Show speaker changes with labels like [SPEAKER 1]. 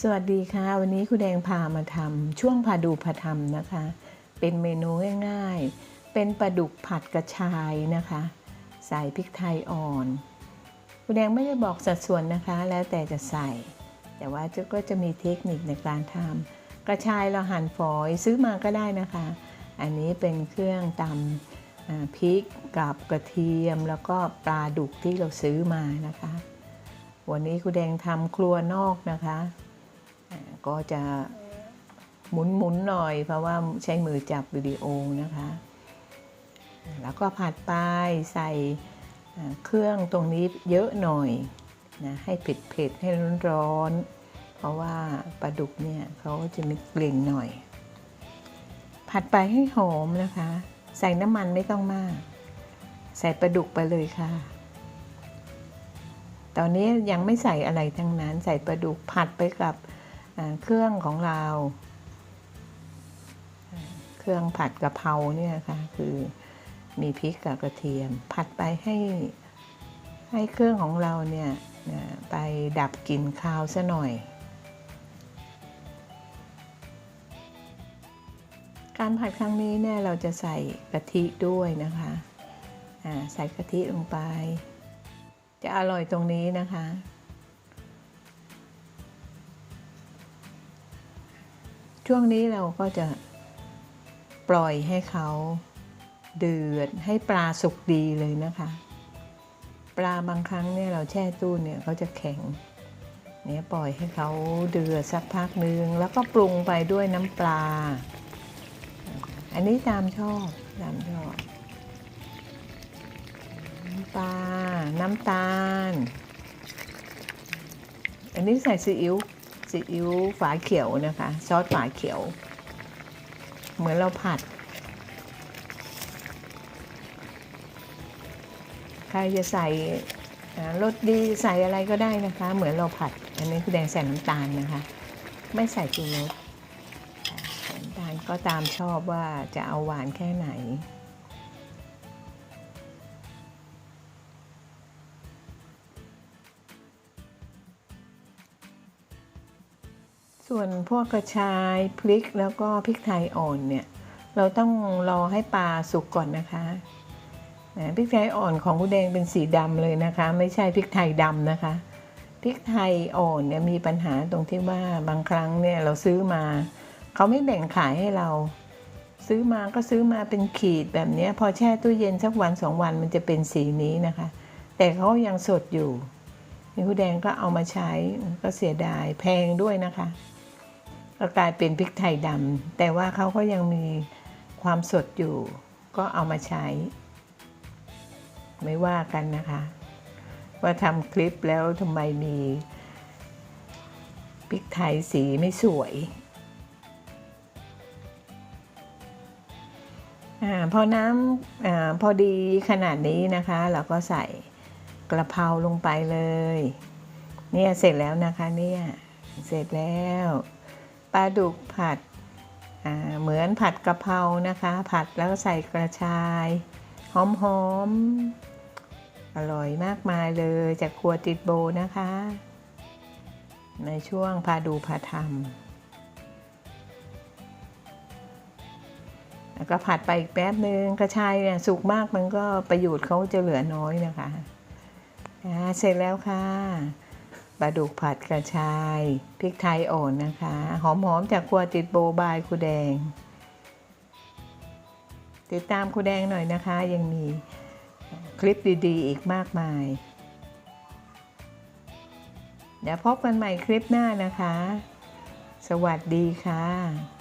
[SPEAKER 1] สวัสดีค่ะ วันนี้คุณแดงพามาทำช่วงพาดูพาทำนะคะ เป็นเมนูง่ายๆ เป็นปลาดุกผัดกระชายนะคะ ใส่พริกไทยอ่อนคุณแดงไม่ได้บอกสัดส่วนนะคะ แล้วแต่จะใส่ แต่ว่าก็จะมีเทคนิคในการทำกระชายเราหั่นฝอยซื้อมาก็ได้นะคะ อันนี้เป็นเครื่องตำพริกกับกระเทียมแล้วก็ปลาดุกที่เราซื้อมานะคะ วันนี้คุณแดงทำครัวนอกนะคะ ก็จะหมุนหมุนๆหน่อย เพราะว่าใช้มือจับวิดีโอนะคะ แล้วก็ผัดไปใส่เครื่องตรงนี้เยอะหน่อยนะให้เผ็ดเผ็ดๆให้ร้อนๆเพราะว่าปลาดุกเนี่ยเขาจะมีกลิ่นหน่อย ผัดไปให้หอมนะคะ ใส่น้ำมันไม่ต้องมาก ใส่ปลาดุกไปเลยค่ะ ตอนนี้ยังไม่ใส่อะไรทั้งนั้น ใส่ปลาดุกผัดไปกับ เครื่องของเรา เครื่องผัดกะเพราเนี่ยค่ะคือมีพริกกับกระเทียม ผัดไปให้ให้เครื่องของเราเนี่ยไปดับกลิ่นคาวซะหน่อย การผัดครั้งนี้เนี่ยเราจะใส่กะทิด้วยนะคะใส่กะทิลงไป จะอร่อยตรงนี้นะคะ ช่วงนี้เราก็จะปล่อยให้เขาเดือดให้ปลาสุกดีเลยนะคะ ปลาบางครั้งเนี่ยเราแช่ตู้เนี่ยเขาจะแข็งเนี่ยปล่อยให้เขาเดือดสักพักนึง แล้วก็ปรุงไปด้วยน้ำปลา อันนี้ตามชอบตามชอบน้ำปลา น้ำตาล อันนี้ใส่ซีอิ๊ว ซีอิ๊วฝาเขียวนะคะ ซอสฝาเขียว เหมือนเราผัด ใครจะใส่รสดีใส่อะไรก็ได้นะคะ เหมือนเราผัด อันนี้คือแดงใส่น้ำตาลนะคะ ไม่ใส่ชูรสน้ำตาลก็ตามชอบว่าจะเอาหวานแค่ไหน ส่วนพวกกระชายพริกแล้วก็พริกไทยอ่อนเนี่ยเราต้องรอให้ปลาสุกก่อนนะคะนะพริกไทยอ่อนของคุณแดงเป็นสีดำเลยนะคะ ไม่ใช่พริกไทยดำนะคะพริกไทยอ่อนเนี่ยมีปัญหาตรงที่ว่าบางครั้งเนี่ยเราซื้อมาเขาไม่แบ่งขายให้เรา ซื้อมาก็ซื้อมาเป็นขีดแบบนี้พอแช่ตู้เย็นสักวันสองวันมันจะเป็นสีนี้นะคะ แต่เขายังสดอยู่นี่คุณแดงก็เอามาใช้ก็เสียดายแพงด้วยนะคะ ก็กลายเป็นพริกไทยดำแต่ว่าเขาก็ยังมีความสดอยู่ ก็เอามาใช้ ไม่ว่ากันนะคะ ว่าทำคลิปแล้วทำไมมีพริกไทยสีไม่สวยอาพอน้ำอาพอดีขนาดนี้นะคะ เราก็ใส่กระเพราลงไปเลย เนี่ยเสร็จแล้วนะคะเนี่ยเสร็จแล้ว ปลาดุกผัดเหมือนผัดกะเพรานะคะ ผัดแล้วก็ใส่กระชายหอมๆอร่อยมากมายเลยจากครัวติดโบนะคะ ในช่วงพาดูพาทำแล้วก็ผัดไปอีกแป๊บนึงกระชายเนี่ยสุกมากมันก็ประโยชน์เขาจะเหลือน้อยนะคะเสร็จแล้วค่ะ ลาดุกผัดกระชาย พริกไทยอ่อนนะคะ หอมๆจากครัวติดโบบายครูแดง ติดตามครูแดงหน่อยนะคะ ยังมีคลิปดีๆ อีกมากมาย เดี๋ยวพบกันใหม่คลิปหน้านะคะ สวัสดีค่ะ